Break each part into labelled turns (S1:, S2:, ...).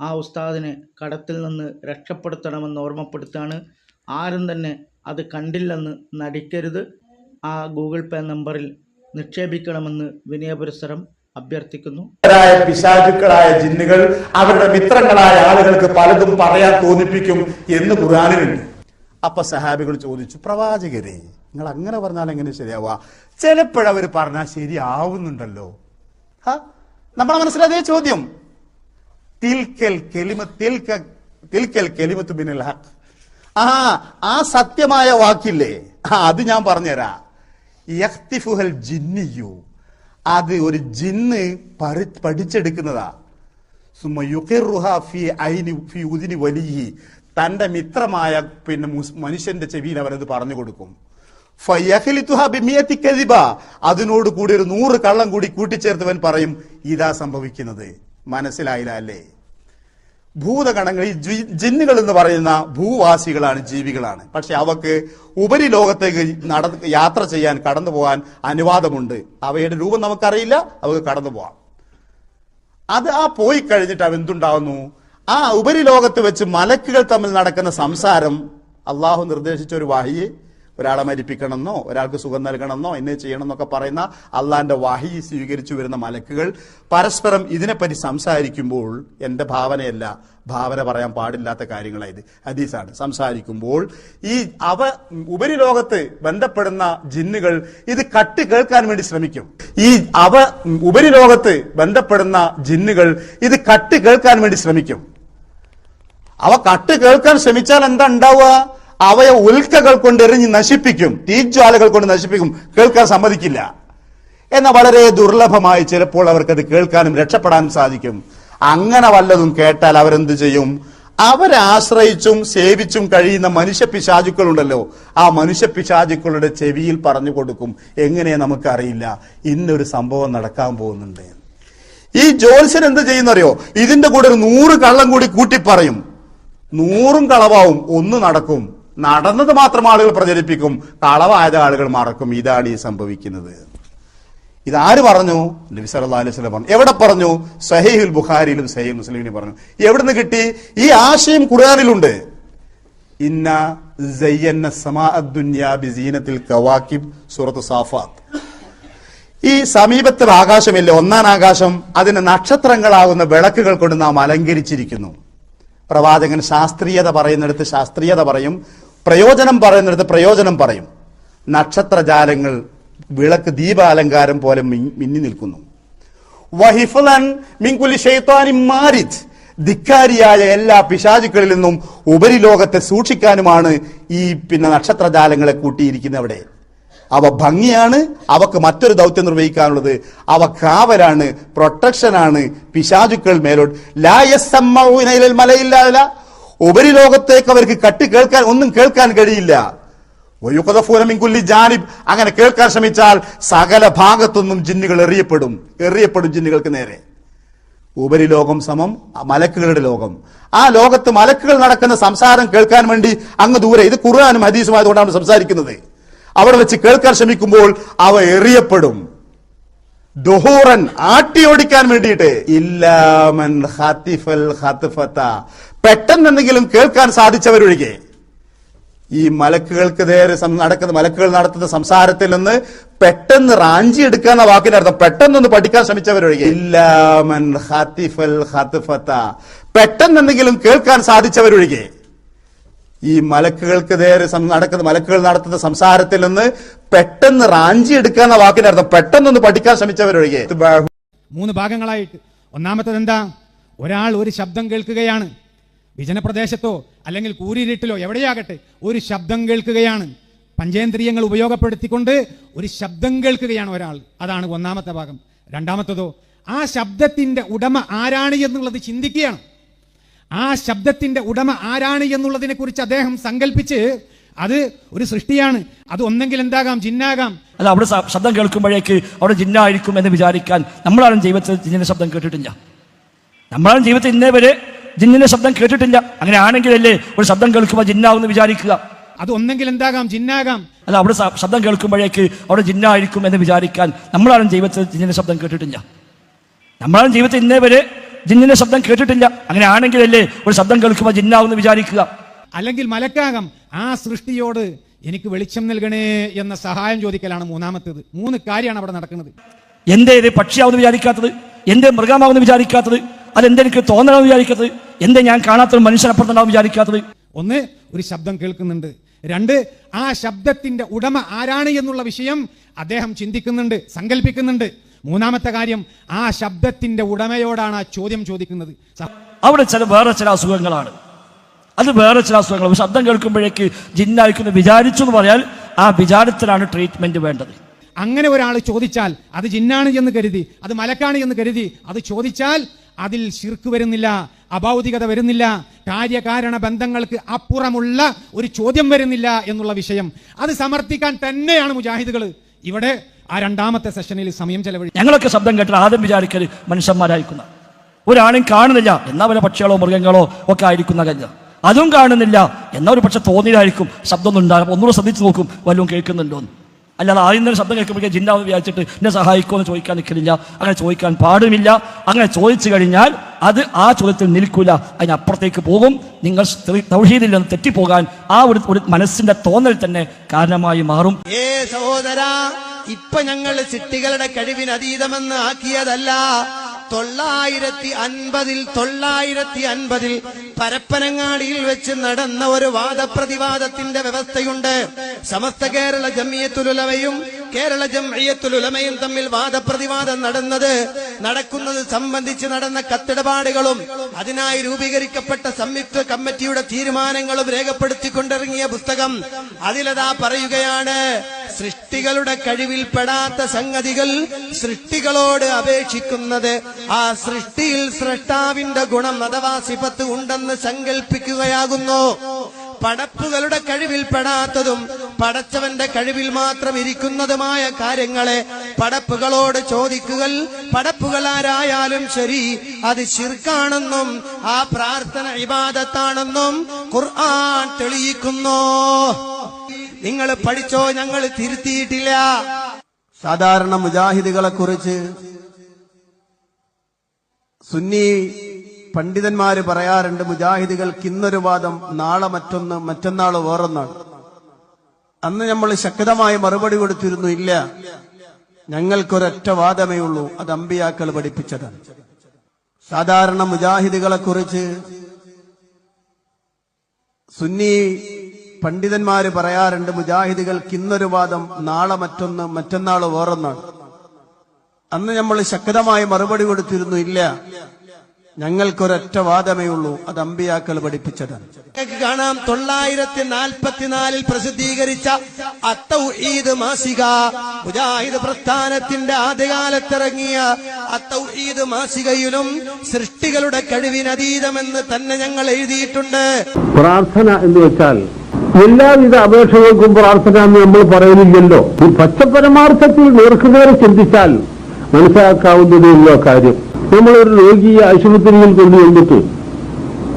S1: ആ ഉസ്താദിനെ കടത്തിൽ നിന്ന് രക്ഷപ്പെടുത്തണമെന്ന് ഓർമ്മപ്പെടുത്തുകയാണ്. ആരും തന്നെ അത് കണ്ടില്ലെന്ന് നടിക്കരുത്. ആ ഗൂഗിൾ പേ നമ്പറിൽ നിക്ഷേപിക്കണമെന്ന് വിനയപുരസരം അഭ്യർത്ഥിക്കുന്നു.
S2: പിശാചുക്കളായ ജിന്നുകൾ അവരുടെ മിത്രങ്ങളായ ആളുകൾക്ക് പലതും പറയാൻ തോന്നിപ്പിക്കും എന്ന് ഖുർആാനിലുണ്ട്. അപ്പൊ സഹാബികൾ ചോദിച്ചു പ്രവാചകരെ നിങ്ങൾ അങ്ങനെ പറഞ്ഞാൽ എങ്ങനെ ശരിയാവുക? ചിലപ്പോഴവർ പറഞ്ഞാൽ ശരിയാവുന്നുണ്ടല്ലോ. നമ്മളെ മനസ്സിലതേ ചോദ്യം. തിൽക്കൽ തിൽക്കൽ ആ ആ സത്യമായ വാക്കില്ലേ? അത് ഞാൻ പറഞ്ഞുതരാ. ജിന്നിയു അത് ഒരു ജിന്ന് പഠിച്ചെടുക്കുന്നതാ. ഫി ഐനി തന്റെ മിത്രമായ പിന്നെ മനുഷ്യന്റെ ചെവിയിൽ അവരത് പറഞ്ഞു കൊടുക്കും. അതിനോട് കൂടി ഒരു നൂറ് കള്ളം കൂടി കൂട്ടിച്ചേർത്തവൻ പറയും ഇതാ സംഭവിക്കുന്നത്. മനസ്സിലായില്ല അല്ലേ? ഭൂതഗണങ്ങൾ ഈ ജിന്നുകൾ എന്ന് പറയുന്ന ഭൂവാസികളാണ് ജീവികളാണ്. പക്ഷെ അവക്ക് ഉപരിലോകത്തേക്ക് നട യാത്ര ചെയ്യാൻ കടന്നു പോകാൻ അനുവാദമുണ്ട്. അവയുടെ രൂപം നമുക്കറിയില്ല അവക്ക് കടന്നു പോവാം അത് ആ പോയി കഴിഞ്ഞിട്ട് അവ എന്തുണ്ടാവുന്നു? ആ ഉപരിലോകത്ത് വെച്ച് മലക്കുകൾ തമ്മിൽ നടക്കുന്ന സംസാരം അള്ളാഹു നിർദ്ദേശിച്ച ഒരു വാഹിയെ ഒരാളെ മരിപ്പിക്കണമെന്നോ ഒരാൾക്ക് സുഖം നൽകണമെന്നോ എന്നെ ചെയ്യണമെന്നൊക്കെ പറയുന്ന അള്ളാന്റെ വാഹി സ്വീകരിച്ചു വരുന്ന മലക്കുകൾ പരസ്പരം ഇതിനെപ്പറ്റി സംസാരിക്കുമ്പോൾ എന്റെ ഭാവനയല്ല ഭാവന പറയാൻ പാടില്ലാത്ത കാര്യങ്ങളായത് ഹദീസാണ്. സംസാരിക്കുമ്പോൾ ഈ അവ ഉപരിലോകത്ത് ബന്ധപ്പെടുന്ന ജിന്നുകൾ ഇത് കട്ട് കേൾക്കാൻ വേണ്ടി ശ്രമിക്കും. ഈ അവ ഉപരിലോകത്ത് ബന്ധപ്പെടുന്ന ജിന്നുകൾ ഇത് കട്ട് കേൾക്കാൻ വേണ്ടി ശ്രമിക്കും. അവ കട്ട് കേൾക്കാൻ ശ്രമിച്ചാൽ എന്താ ഉണ്ടാവുക? അവയെ ഉൽക്കകൾ കൊണ്ട് എറിഞ്ഞ് നശിപ്പിക്കും തീജ്വാലകൾ കൊണ്ട് നശിപ്പിക്കും. കേൾക്കാൻ സമ്മതിക്കില്ല. എന്ന വളരെ ദുർലഭമായി ചിലപ്പോൾ അവർക്കത് കേൾക്കാനും രക്ഷപ്പെടാനും സാധിക്കും. അങ്ങനെ വല്ലതും കേട്ടാൽ അവരെന്ത് ചെയ്യും? അവരാശ്രയിച്ചും സേവിച്ചും കഴിയുന്ന മനുഷ്യ പിശാചുക്കളുണ്ടല്ലോ ആ മനുഷ്യ പിശാചുക്കളുടെ ചെവിയിൽ പറഞ്ഞു കൊടുക്കും. എങ്ങനെ നമുക്കറിയില്ല. ഇന്നൊരു സംഭവം നടക്കാൻ പോകുന്നുണ്ട്. ഈ ജോത്സ്യൻ എന്ത് ചെയ്യുന്നറിയോ? ഇതിന്റെ കൂടെ ഒരു നൂറ് കള്ളം കൂടി കൂട്ടി പറയും നൂറും കളവാവും. ഒന്ന് നടക്കും. നടന്നത് മാത്രം ആളുകൾ പ്രചരിപ്പിക്കും. കളവായത് ആളുകൾ മറക്കും. ഇതാണ് ഈ സംഭവിക്കുന്നത്. ഇതാര് പറഞ്ഞു? നബി അലൈഹി വസല്ലം പറഞ്ഞു. എവിടെ പറഞ്ഞു? സഹീഹുൽ ബുഖാരിയിലും സഹീഹ് മുസ്ലിമിനും പറഞ്ഞു. എവിടുന്ന് കിട്ടി? ഈ ആശയം ഖുർആനിലുണ്ട്. ഇന്ന ബിസീനത്തിൽ സൂറത്ത് സാഫാത്ത്. ഈ സമീപത്തെ ആകാശമില്ല. ഒന്നാം ആകാശം അതിന് നക്ഷത്രങ്ങളാകുന്ന വിളക്കുകൾ കൊണ്ട് നാം അലങ്കരിച്ചിരിക്കുന്നു. പ്രവാചകൻ ശാസ്ത്രീയത പറയുന്നിടത്ത് ശാസ്ത്രീയത പറയും. പ്രയോജനം പറയുന്നിടത്ത് പ്രയോജനം പറയും. നക്ഷത്രജാലങ്ങൾ വിളക്ക് ദീപാലങ്കാരം പോലെ മിന്നി നിൽക്കുന്നു. മാരിത് ധിക്കാരിയായ എല്ലാ പിശാചുക്കളിൽ നിന്നും ഉപരിലോകത്തെ സൂക്ഷിക്കാനുമാണ് ഈ പിന്നെ നക്ഷത്രജാലങ്ങളെ കൂട്ടിയിരിക്കുന്നവിടെ അവ ഭംഗിയാണ് അവക്ക് മറ്റൊരു ദൗത്യം നിർവഹിക്കാനുള്ളത് അവ കാവലാണ് പ്രൊട്ടക്ഷനാണ് പിശാചുക്കൾ മേലോട്ട് ലായസമ്മൗനയിലൽ മലയില്ലാല ഉപരിലോകത്തേക്ക് അവർക്ക് കട്ടി കേൾക്കാൻ ഒന്നും കേൾക്കാൻ കഴിയില്ല. വയുക്കതഫൂന മിൻ കുല്ലി ജാനിബ് അങ്ങനെ കേൾക്കാൻ ശ്രമിച്ചാൽ സകല ഭാഗത്തൊന്നും ജിന്നുകൾ എറിയപ്പെടും. എറിയപ്പെടും ജിന്നുകൾക്ക് നേരെ. ഉപരിലോകം സമം മലക്കുകളുടെ ലോകം. ആ ലോകത്ത് മലക്കുകൾ നടക്കുന്ന സംസാരം കേൾക്കാൻ വേണ്ടി അങ്ങ് ദൂരെ. ഇത് ഖുർആാനും ഹദീസുമായതുകൊണ്ടാണ് സംസാരിക്കുന്നത്. അവിടെ വെച്ച് കേൾക്കാൻ ശ്രമിക്കുമ്പോൾ അവ എറിയപ്പെടും. ദുഹൂറൻ ആട്ടിയോടിക്കാൻ വേണ്ടിയിട്ട്. ഇല്ലാമൻ ഹത്തിഫൽ ഖാത്തിഫത്ത പെട്ടെന്ന് എന്തെങ്കിലും കേൾക്കാൻ സാധിച്ചവരൊഴികെ. ഈ മലക്കുകൾക്ക് നേരെ നടക്കുന്ന മലക്കുകൾ നടത്തുന്ന സംസാരത്തിൽ നിന്ന് പെട്ടെന്ന് റാഞ്ചി എടുക്കാന്ന വാക്കിന്റെ അർത്ഥം പെട്ടെന്നൊന്ന് പഠിക്കാൻ ശ്രമിച്ചവരൊഴികെ. ഇല്ലാമൻ പെട്ടെന്ന് എന്തെങ്കിലും കേൾക്കാൻ സാധിച്ചവരൊഴികെ. ഈ മലക്കുകൾക്ക് നേരെ നടക്കുന്ന മലക്കുകൾ നടത്തുന്ന സംസാരത്തിൽ നിന്ന് പെട്ടെന്ന് റാഞ്ചി എടുക്കാന്ന വാക്കിന്റെ അർത്ഥം പെട്ടെന്നൊന്ന് പഠിക്കാൻ ശ്രമിച്ചവരൊഴികെ.
S3: മൂന്ന് ഭാഗങ്ങളായിട്ട്. ഒന്നാമത്തത് എന്താ ഒരാൾ ഒരു ശബ്ദം കേൾക്കുകയാണ്. വിജനപ്രദേശത്തോ അല്ലെങ്കിൽ കൂരിരുട്ടിലോ എവിടെയാകട്ടെ ഒരു ശബ്ദം കേൾക്കുകയാണ്. പഞ്ചേന്ദ്രിയങ്ങൾ ഉപയോഗപ്പെടുത്തിക്കൊണ്ട് ഒരു ശബ്ദം കേൾക്കുകയാണ് ഒരാൾ. അതാണ് ഒന്നാമത്തെ ഭാഗം. രണ്ടാമത്തതോ ആ ശബ്ദത്തിന്റെ ഉടമ ആരാണ് എന്നുള്ളത് ചിന്തിക്കുകയാണ്. ആ ശബ്ദത്തിന്റെ ഉടമ ആരാണ് എന്നുള്ളതിനെ കുറിച്ച് അദ്ദേഹം സങ്കല്പിച്ച് അത് ഒരു സൃഷ്ടിയാണ്. അത് ഒന്നെങ്കിൽ എന്താകാം? ജിന്നാകാം.
S4: അല്ല അവിടെ ശബ്ദം കേൾക്കുമ്പോഴേക്ക് അവിടെ ജിന്നായിരിക്കും എന്ന് വിചാരിക്കാൻ നമ്മളാരും ജീവിതത്തിൽ ജിന്നിന്റെ ശബ്ദം കേട്ടിട്ടില്ല. നമ്മളാരും ജീവിതത്തിൽ ഇന്നേ വരെ ജിന്നിന്റെ ശബ്ദം കേട്ടിട്ടില്ല. അങ്ങനെ ആണെങ്കിലല്ലേ ഒരു ശബ്ദം കേൾക്കുമ്പോൾ ജിന്നാവെന്ന് വിചാരിക്കുക.
S3: അത് ഒന്നെങ്കിൽ എന്താകാം? ജിന്നാകാം.
S4: അല്ല അവിടെ ശബ്ദം കേൾക്കുമ്പോഴേക്ക് അവിടെ ജിന്നായിരിക്കും എന്ന് വിചാരിക്കാൻ നമ്മളാരും ജീവിതത്തിൽ ജിന്നിന്റെ ശബ്ദം കേട്ടിട്ടില്ല. നമ്മളാരും ജീവിതത്തിൽ ഇന്നേ വരെ ജിന്നിന്റെ ശബ്ദം കേട്ടിട്ടില്ല. അങ്ങനെ ആണെങ്കിലല്ലേ ഒരു ശബ്ദം കേൾക്കുമ്പോൾ ജിന്നാവെന്ന് വിചാരിക്കുക.
S3: അല്ലെങ്കിൽ മലക്കാകാം ആ സൃഷ്ടിയോട് എനിക്ക് വെളിച്ചം നൽകണേ എന്ന സഹായം ചോദിക്കലാണ് മൂന്നാമത്തേത്. മൂന്ന് കാര്യമാണ് അവിടെ നടക്കുന്നത്.
S4: എന്തേ ഇത് പക്ഷിയാവെന്ന് വിചാരിക്കാത്തത്? എന്തേ മൃഗമാവെന്ന് വിചാരിക്കാത്തത്? അതെന്തെ എനിക്ക് തോന്നണമെന്ന് വിചാരിക്കാത്തത്? എന്തേ ഞാൻ കാണാത്തൊരു മനുഷ്യനപ്പുറത്തുണ്ടാവും വിചാരിക്കാത്തത്?
S3: ഒന്ന് ഒരു ശബ്ദം കേൾക്കുന്നുണ്ട്. രണ്ട് ആ ശബ്ദത്തിന്റെ ഉടമ ആരാണ് എന്നുള്ള വിഷയം അദ്ദേഹം ചിന്തിക്കുന്നുണ്ട് സങ്കല്പിക്കുന്നുണ്ട് മൂന്നാമത്തെ കാര്യം ആ ശബ്ദത്തിന്റെ ഉടമയോടാണ് ആ ചോദ്യം ചോദിക്കുന്നത്.
S4: അവിടെ ചില വേറെ ചില അസുഖങ്ങളാണ്. അത് വേറെ ചില അസുഖങ്ങൾ ശബ്ദം കേൾക്കുമ്പോഴേക്ക് ജിന്നായിരിക്കുന്നു വിചാരിച്ചു എന്ന് പറഞ്ഞാൽ ആ വിചാരത്തിലാണ് ട്രീറ്റ്മെന്റ് വേണ്ടത്.
S3: അങ്ങനെ ഒരാൾ ചോദിച്ചാൽ അത് ജിന്നാണ് എന്ന് കരുതി അത് മലക്കാണ് എന്ന് കരുതി അത് ചോദിച്ചാൽ അതിൽ ശിർക്ക് വരുന്നില്ല അഭൗതികത വരുന്നില്ല കാര്യകാരണ ബന്ധങ്ങൾക്ക് അപ്പുറമുള്ള ഒരു ചോദ്യം വരുന്നില്ല എന്നുള്ള വിഷയം. അത് സമർത്ഥിക്കാൻ തന്നെയാണ് മുജാഹിദുകൾ ഇവിടെ ആ രണ്ടാമത്തെ സെഷനിൽ സമയം ചെലവഴി
S4: ഞങ്ങളൊക്കെ ശബ്ദം കേട്ടാൽ ആദ്യം വിചാരിക്കൽ മനുഷ്യന്മാരായിരിക്കുന്ന. ഒരാളും കാണുന്നില്ല എന്നാ വല്ല പക്ഷികളോ മൃഗങ്ങളോ ഒക്കെ ആയിരിക്കുന്ന കഞ്ഞ അതും കാണുന്നില്ല എന്നാ ഒരു പക്ഷെ തോന്നിയതായിരിക്കും. ശബ്ദമൊന്നും ഉണ്ടാകും ഒന്നുകൂടെ ശ്രദ്ധിച്ചു നോക്കും വല്ലതും കേൾക്കുന്നുണ്ടോ എന്ന് അല്ലാതെ ആദ്യം തന്നെ ശബ്ദം കേൾക്കുമ്പോഴേക്കും ജിന്നാവ് വിചാരിച്ചിട്ട് എന്നെ സഹായിക്കുമോ എന്ന് ചോദിക്കാൻ നിൽക്കുന്നില്ല അങ്ങനെ ചോദിക്കാൻ പാടുമില്ല. അങ്ങനെ ചോദിച്ചു കഴിഞ്ഞാൽ അത് ആ ചോദ്യത്തിൽ നിൽക്കില്ല അതിനപ്പുറത്തേക്ക് പോകും. നിങ്ങൾ തൗഹീദിൽ നിന്ന് തെറ്റിപ്പോകാൻ ആ ഒരു ഒരു മനസ്സിന്റെ തോന്നൽ തന്നെ കാരണമായി മാറും.
S5: ഏ സഹോദര ഇപ്പൊ ഞങ്ങൾ സിട്ടികളുടെ കഴിവിന് അതീതമെന്ന് ആക്കിയതല്ല. തൊള്ളായിരത്തി അൻപതിൽ തൊള്ളായിരത്തി അൻപതിൽ പരപ്പനങ്ങാടിയിൽ വെച്ച് നടന്ന ഒരു വാദപ്രതിവാദത്തിന്റെ വ്യവസ്ഥയുണ്ട്. സമസ്ത കേരള ജമിയത്തുലുലമയും കേരള ജംഇയ്യത്തുലുലമയും തമ്മിൽ വാദപ്രതിവാദം നടന്നത് നടക്കുന്നത് സംബന്ധിച്ച് നടന്ന കത്തിടപാടുകളും അതിനായി രൂപീകരിക്കപ്പെട്ട സംയുക്ത കമ്മിറ്റിയുടെ തീരുമാനങ്ങളും രേഖപ്പെടുത്തിക്കൊണ്ടിറങ്ങിയ പുസ്തകം അതിലതാ പറയുകയാണ് സൃഷ്ടികളുടെ കഴിവിൽപ്പെടാത്ത സംഗതികൾ സൃഷ്ടികളോട് അപേക്ഷിക്കുന്നത്. ആ സൃഷ്ടിയിൽ സൃഷ്ടാവിന്റെ ഗുണം അഥവാ സിപത്ത് ഉണ്ടെന്ന് സങ്കല്പിക്കുകയാകുന്നു പടപ്പുകളുടെ കഴിവിൽപ്പെടാത്തതും പടച്ചവന്റെ കഴിവിൽ മാത്രം ഇരിക്കുന്നതുമായ കാര്യങ്ങളെ പടപ്പുകളോട് ചോദിക്കുകൾ. പടപ്പുകൾ ആരായാലും ശരി അത് ശിർക്കാണെന്നും ആ പ്രാർത്ഥന ഇബാദത്താണെന്നും ഖുർആൻ തെളിയിക്കുന്നു. നിങ്ങൾ പഠിച്ചോ ഞങ്ങൾ തിരുത്തിയിട്ടില്ല. സാധാരണ മുജാഹിദുകളെ കുറിച്ച് സുന്നി പണ്ഡിതന്മാര് പറയാറുണ്ട് മുജാഹിദുകൾക്ക് ഇന്നൊരു വാദം നാളെ മറ്റൊന്ന് മറ്റന്നാൾ വേറൊന്നാണ്. അന്ന് നമ്മൾ ശക്തമായ മറുപടി കൊടുത്തിരുന്നു ഇല്ല. ഞങ്ങൾക്കൊരൊറ്റ വാദമേ ഉള്ളൂ അത് അമ്പിയാക്കൾ പഠിപ്പിച്ചതാണ്. സാധാരണ മുജാഹിദുകളെ കുറിച്ച് സുന്നി പണ്ഡിതന്മാര് പറയാറുണ്ട് മുജാഹിദുകൾക്ക് ഇന്നൊരു വാദം നാളെ മറ്റൊന്ന് മറ്റന്നാൾ വേറൊന്നാണ്. അന്ന് നമ്മൾ ശക്തമായ മറുപടി കൊടുത്തിരുന്നു ഇല്ല. ഞങ്ങൾക്കൊരൊറ്റ വാദമേ ഉള്ളൂ. അത് അമ്പിയാക്കൾ പഠിപ്പിച്ചതാണ്. കാണാം തൊള്ളായിരത്തി നാൽപ്പത്തിനാലിൽ പ്രസിദ്ധീകരിച്ച അത്തൗഹീദ് മാസിക. മുജാഹിദ് പ്രസ്ഥാനത്തിന്റെ ആദ്യകാലത്തിറങ്ങിയ അത്തൗഹീദ് മാസികയിലും സൃഷ്ടികളുടെ കഴിവിനതീതമെന്ന് തന്നെ ഞങ്ങൾ എഴുതിയിട്ടുണ്ട്.
S6: പ്രാർത്ഥന എന്ന് വെച്ചാൽ എല്ലാവിധ അപേക്ഷകൾക്കും പ്രാർത്ഥന എന്ന് നമ്മൾ പറയുന്നില്ലല്ലോ. ഈ പച്ചപരമാർത്ഥത്തിൽ നേർക്കുനേരെ ചിന്തിച്ചാൽ മനസ്സിലാക്കാവുന്നതേ മനസ്സിലാക്കാവുന്നതേയുള്ള കാര്യം. നമ്മളൊരു രോഗിയെ ആശുപത്രിയിൽ കൊണ്ടുവന്നിട്ട്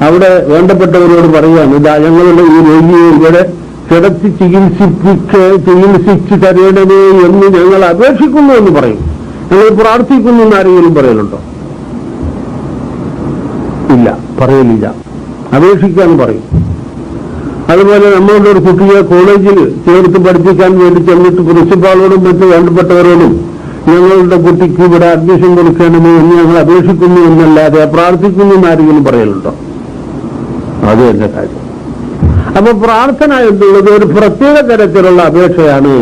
S6: അവിടെ വേണ്ടപ്പെട്ടവരോട് പറയാണ് ഇതാ ഞങ്ങളുടെ ഈ രോഗിയെ ഇവിടെ കിടത്തി ചികിത്സിപ്പിക്ക് ചികിത്സിച്ച് തരേണ്ടതേ എന്ന് ഞങ്ങൾ അപേക്ഷിക്കുന്നു എന്ന് പറയും. ഞങ്ങൾ പ്രാർത്ഥിക്കുന്നു എന്ന് ആരെങ്കിലും പറയലുണ്ടോ? ഇല്ല പറയലില്ല. അപേക്ഷിക്കാന്ന് പറയും. അതുപോലെ നമ്മളുടെ ഒരു കുട്ടിയെ കോളേജിൽ ചേർത്ത് പഠിപ്പിക്കാൻ വേണ്ടി ചെന്നിട്ട് പ്രിൻസിപ്പാളോടും മറ്റ് വേണ്ടപ്പെട്ടവരോടും ഞങ്ങളുടെ കുട്ടിക്ക് ഇവിടെ അഡ്മിഷൻ കൊടുക്കണമോ എന്ന് ഞങ്ങൾ അപേക്ഷിക്കുന്നു എന്നല്ലാതെ പ്രാർത്ഥിക്കുന്നു എന്ന് ആരെങ്കിലും പറയലുണ്ടോ? അത് എന്റെ കാര്യം. അപ്പൊ പ്രാർത്ഥന എന്നുള്ളത് ഒരു പ്രത്യേക തരത്തിലുള്ള അപേക്ഷയാണ്.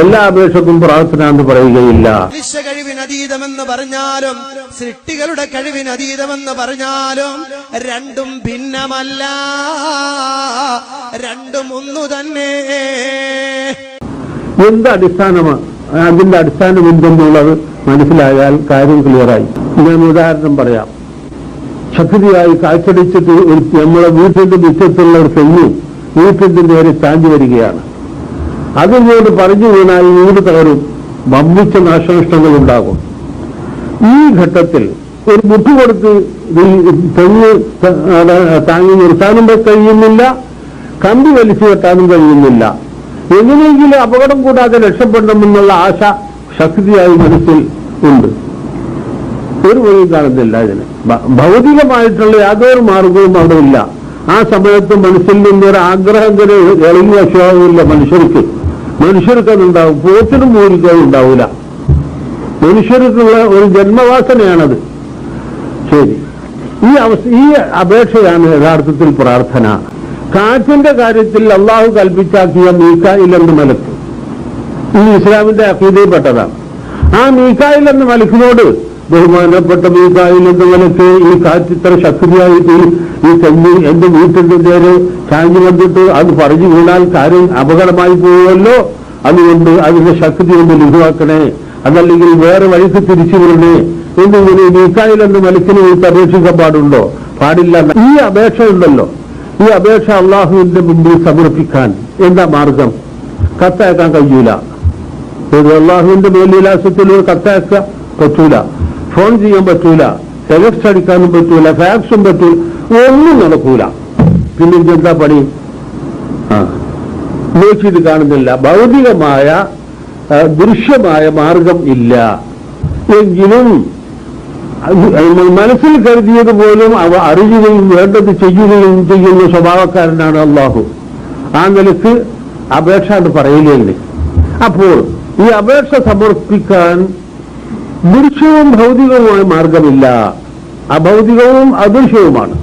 S6: എല്ലാ അപേക്ഷക്കും പ്രാർത്ഥന എന്ന് പറയുകയില്ല.
S5: മനുഷ്യ കഴിവിനതീതമെന്ന് പറഞ്ഞാലും സൃഷ്ടികളുടെ കഴിവിനതീതമെന്ന് പറഞ്ഞാലും രണ്ടും ഭിന്നമല്ല. രണ്ടും ഒന്നു തന്നെ
S6: എന്ത് അടിസ്ഥാനമാണ് അതിന്റെ അടിസ്ഥാനം എന്തെന്നുള്ളത് മനസ്സിലായാൽ കാര്യം ക്ലിയറായി ഞാൻ ഉദാഹരണം പറയാം. ശക്തിയായി കാറ്റടിച്ചിട്ട് ഒരു നമ്മളെ വീട്ടിന്റെ മുറ്റത്തുള്ള ഒരു തെങ്ങ് വീട്ടിന്റെ നേരെ ചാഞ്ചി വരികയാണ്. അതിനോട് പറഞ്ഞു വീണാൽ വീട് തകരും വമ്പിച്ച നാശനഷ്ടങ്ങൾ ഉണ്ടാകും. ഈ ഘട്ടത്തിൽ ഒരു മുട്ട് കൊടുത്ത് തെങ്ങ് താങ്ങി നിർത്താനും കഴിയുന്നില്ല കമ്പി വലിച്ചു കെട്ടാനും കഴിയുന്നില്ല. എങ്ങനെയെങ്കിലും അപകടം കൂടാതെ രക്ഷപ്പെടണമെന്നുള്ള ആശ ശക്തിയായി മനസ്സിൽ ഉണ്ട്. ഒരു വഴിയും കാണുന്നില്ല ഇതിന്. ഭൗതികമായിട്ടുള്ള യാതൊരു മാർഗവും അവിടെ ഇല്ല. ആ സമയത്ത് മനസ്സിൽ നിന്നൊരു ആഗ്രഹം തന്നെ ഇളകി വശമാവില്ല മനുഷ്യർക്ക്. മനുഷ്യർക്ക് അതുണ്ടാവും പോത്തിനും മൂലിക്കും ഉണ്ടാവില്ല മനുഷ്യർക്കുള്ള ഒരു ജന്മവാസനയാണത്. ശരി. ഈ അവസ്ഥ ഈ അപേക്ഷയാണ് യഥാർത്ഥത്തിൽ പ്രാർത്ഥന. കാറ്റിന്റെ കാര്യത്തിൽ അള്ളാഹു കൽപ്പിച്ചാക്കിയ മീക്കായിൽ എന്ന മലക്ക്. ഈ ഇസ്ലാമിന്റെ അക്കീതയിൽപ്പെട്ടതാണ് ആ മീക്കായിൽ എന്ന മലക്കിനോട് ബഹുമാനപ്പെട്ട മീക്കായിൽ എന്ന മലക്ക് ഈ കാറ്റ് ഇത്ര ശക്തിയായിട്ട് ഈ- തെങ്ങി എന്റെ വീട്ടിന്റെ നേരെ ചാഞ്ഞു വന്നിട്ട് അത് പറഞ്ഞു വീണാൽ കാര്യം അപകടമായി പോവുമല്ലോ അതുകൊണ്ട് അതിന്റെ ശക്തി ഒന്ന് ലഘുവാക്കണേ. അതല്ലെങ്കിൽ വേറെ വഴിക്ക് തിരിച്ചു വിടണേ എന്നിങ്ങനെ മീക്കായിൽ എന്ന മലക്കിന് അപേക്ഷിക്കാൻ പാടുണ്ടോ? പാടില്ല. ഈ അപേക്ഷ ഉണ്ടല്ലോ ഈ അപേക്ഷ അള്ളാഹുവിന്റെ മുമ്പിൽ സമർപ്പിക്കാൻ എന്താ മാർഗം? കത്തയക്കാൻ കഴിയൂല. അള്ളാഹുവിന്റെ മേൽവിലാസത്തിൽ ഒരു കത്തയക്കാൻ പറ്റൂല. ഫോൺ ചെയ്യാൻ പറ്റൂല. ടെലക്സ് അടിക്കാനും പറ്റൂല. ഫാക്സും പറ്റൂല. ഒന്നും നടക്കൂല. പിന്നെ എന്താ പണി? ആ. കാണുന്നില്ല. ഭൗതികമായ ദൃശ്യമായ മാർഗം ഇല്ല. എങ്കിലും മനസ്സിൽ കരുതിയത് പോലും അവ അറിയുകയും വേണ്ടത് ചെയ്യുകയും ചെയ്യുന്ന സ്വഭാവക്കാരനാണ് അള്ളാഹു. ആ നിലയ്ക്ക് അപേക്ഷ എന്ന് പറയില്ലേ? അപ്പോൾ ഈ അപേക്ഷ സമർപ്പിക്കാൻ ദൃശ്യവും ഭൗതികവുമായ മാർഗമില്ല. അഭൗതികവും അദൃശ്യവുമാണ്.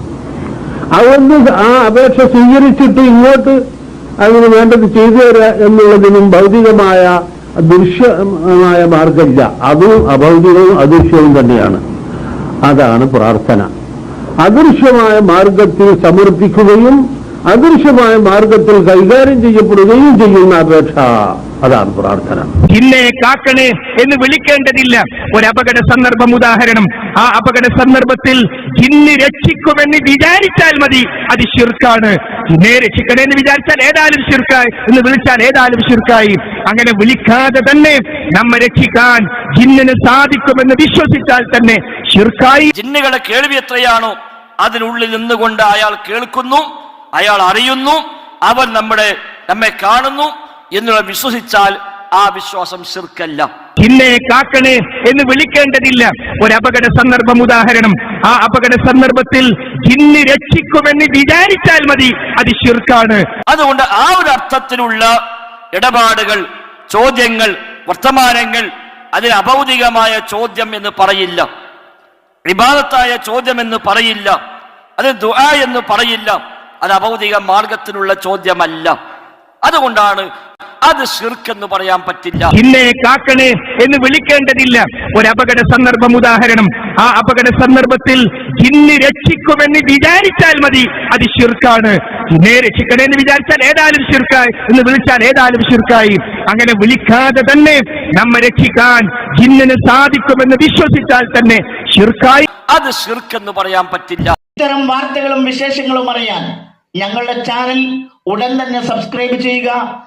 S6: അതൊന്ന് ആ അപേക്ഷ സ്വീകരിച്ചിട്ട് ഇങ്ങോട്ട് അതിന് വേണ്ടത് ചെയ്തു തരിക എന്നുള്ളതിനും ഭൗതികമായ ദൃശ്യമായ മാർഗമില്ല. അതും അഭൗതികവും അദൃശ്യവും തന്നെയാണ്. അതാണ് പ്രാർത്ഥന അദൃശ്യമായ മാർഗത്തിൽ സമർപ്പിക്കുകയും അദൃശ്യമായ മാർഗത്തിൽ കൈകാര്യം ചെയ്യപ്പെടുകയും ചെയ്യുന്ന അപേക്ഷ അതാണ് പ്രാർത്ഥന.
S7: ഇല്ലേ കാക്കണേ എന്ന് വിളിക്കേണ്ടതില്ല. ഒരു അപകട സന്ദർഭം ഉദാഹരണം. ആ അപകട സന്ദർഭത്തിൽ ജിന്ന് രക്ഷിക്കുമെന്ന് വിചാരിച്ചാൽ മതി. അത് ശിർക്കാണ്. ജിന്നെ രക്ഷിക്കണേ എന്ന് വിചാരിച്ചാൽ ഏതായാലും ശിർക്കായി. എന്ന് വിളിച്ചാൽ ഏതായാലും ശിർക്കായി. അങ്ങനെ വിളിക്കാതെ തന്നെ നമ്മെ രക്ഷിക്കാൻ ജിന്നിന് സാധിക്കുമെന്ന് വിശ്വസിച്ചാൽ തന്നെ ശിർക്കായി.
S4: ജിന്നുകളെ കേൾവി എത്രയാണോ അതിനുള്ളിൽ നിന്നുകൊണ്ട് അയാൾ കേൾക്കുന്നു അയാൾ അറിയുന്നു അവൻ നമ്മുടെ നമ്മെ കാണുന്നു എന്നുള്ള വിശ്വസിച്ചാൽ ആ വിശ്വാസം ശിർക്കല്ല.
S7: പിന്നെ കാക്കണേ എന്ന് വിളിക്കേണ്ടതില്ല. ഒരു അപകട സന്ദർഭം ഉദാഹരണം. ആ അപകട സന്ദർഭത്തിൽ ജിന്ന് രക്ഷിക്കുമെന്ന് വിചാരിച്ചാൽ മതി. അത് ശിർക്കാണ്.
S4: അതുകൊണ്ട് ആ ഒരു അർത്ഥത്തിലുള്ള ഇടപാടുകൾ ചോദ്യങ്ങൾ വർത്തമാനങ്ങൾ അതിന് അഭൗതികമായ ചോദ്യം എന്ന് പറയില്ല. വിവാദത്തായ ചോദ്യം എന്ന് പറയില്ല. അത് ദുആ എന്ന് പറയില്ല. അത് അഭൗതിക മാർഗത്തിലുള്ള ചോദ്യമല്ല. അതുകൊണ്ടാണ് അത് ഷിർക്ക് എന്ന് പറയാൻ പറ്റില്ല.
S7: ഇന്നേ കാക്കണേ എന്ന് വിളിക്കേണ്ടതില്ല. ഒരു അപകട സന്ദർഭം ഉദാഹരണം. ആ അപകട സന്ദർഭത്തിൽ ജിന്ന് രക്ഷിക്കുമെന്ന് വിചാരിച്ചാൽ മതി. അത് ശിർക്കാണ്. ജിന്നെ രക്ഷിക്കണേ എന്ന് വിചാരിച്ചാൽ ഏതായാലും ശിർക്കായി. എന്ന് വിളിച്ചാൽ ഏതായാലും ശിർക്കായി. അങ്ങനെ വിളിക്കാതെ തന്നെ നമ്മെ രക്ഷിക്കാൻ ജിന്നിന് സാധിക്കുമെന്ന് വിശ്വസിച്ചാൽ തന്നെ ശിർക്കായി.
S4: അത് ശിർക്കെന്ന് എന്ന് പറയാൻ പറ്റില്ല.
S1: ഇത്തരം വാർത്തകളും വിശേഷങ്ങളും അറിയാൻ ഞങ്ങളുടെ ചാനൽ ഉടൻ തന്നെ സബ്സ്ക്രൈബ് ചെയ്യുക.